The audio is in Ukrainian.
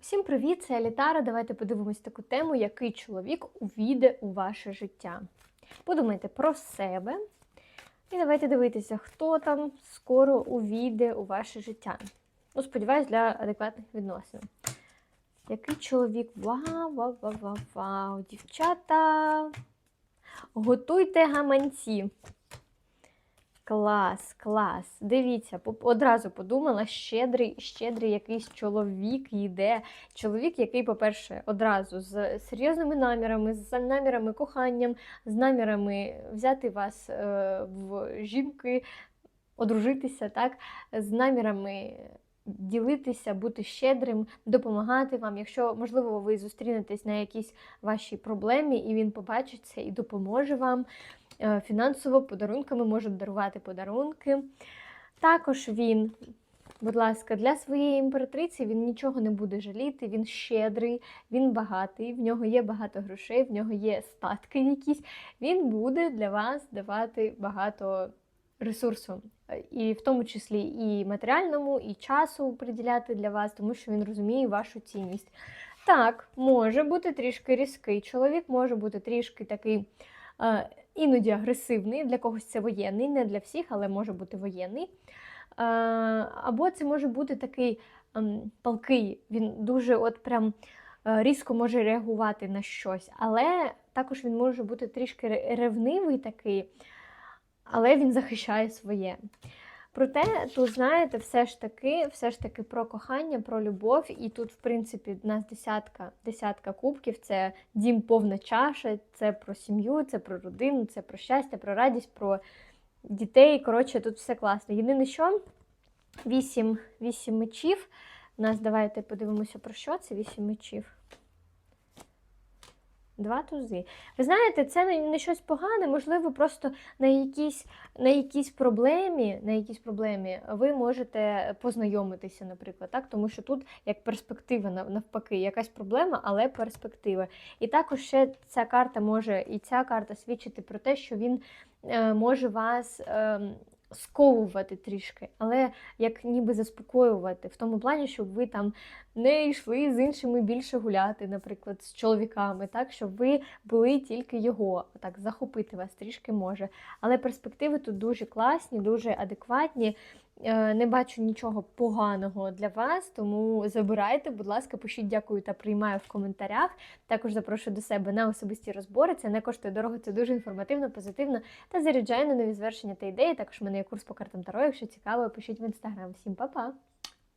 Всім привіт, це Елітара. Давайте подивимось таку тему, який чоловік увійде у ваше життя. Подумайте про себе. І давайте дивитися, хто там скоро увійде у ваше життя. Ну, сподіваюсь, для адекватних відносин. Який чоловік? Вау, вау, вау, вау, вау. Дівчата. Готуйте гаманці. Клас, клас. Дивіться, одразу подумала, щедрий, щедрий якийсь чоловік йде. Чоловік, який, по-перше, одразу з серйозними намірами, з намірами коханням, з намірами взяти вас е, в жінки, одружитися, так, з намірами ділитися, бути щедрим, допомагати вам. Якщо, можливо, ви зустрінетесь на якійсь вашій проблемі, і він побачить це і допоможе вам е, фінансово, подарунками можуть дарувати подарунки. Також він, будь ласка, для своєї імператриці він нічого не буде жаліти, він щедрий, він багатий, в нього є багато грошей, в нього є статки якісь. Він буде для вас давати багато ресурсу, е, і в тому числі і матеріальному, і часу приділяти для вас, тому що він розуміє вашу цінність. Так, може бути трішки різкий чоловік, може бути трішки такий. е, Іноді агресивний, для когось це воєнний, не для всіх, але може бути воєнний. Е, Або це може бути такий ем, палкий, він дуже от прям різко може реагувати на щось, але також він може бути трішки ревнивий такий, але він захищає своє. Проте, тут, знаєте, все ж таки, все ж таки про кохання, про любов, і тут, в принципі, в нас десятка, десятка кубків, це дім повна чаша, це про сім'ю, це про родину, це про щастя, про радість, про дітей. Коротше, тут все класно. Єдине, що вісім, мечів. У нас давайте подивимося про що це вісім мечів. Два тузи. Ви знаєте, це не, щось погане, можливо, просто на якійсь, на якійсь проблемі, на якійсь проблемі ви можете познайомитися, наприклад, так? тому що тут як перспектива навпаки, якась проблема, але перспектива. І також ще ця карта може, і ця карта свідчити про те, що він е, може вас. Сковувати трішки, але як ніби заспокоювати в тому плані, щоб ви там не йшли з іншими більше гуляти, наприклад, з чоловіками, так щоб ви були тільки його, так захопити вас трішки може. Але перспективи тут дуже класні, дуже адекватні. Е, Не бачу нічого поганого для вас, тому забирайте, будь ласка, пишіть дякую та приймаю в коментарях. Також запрошую до себе на особисті розбори. Це не коштує дорого, це дуже інформативно, позитивно та заряджає на нові звершення та ідеї. Також в мене є курс по картам Таро. Якщо цікаво, пишіть в інстаграм. Всім па-па!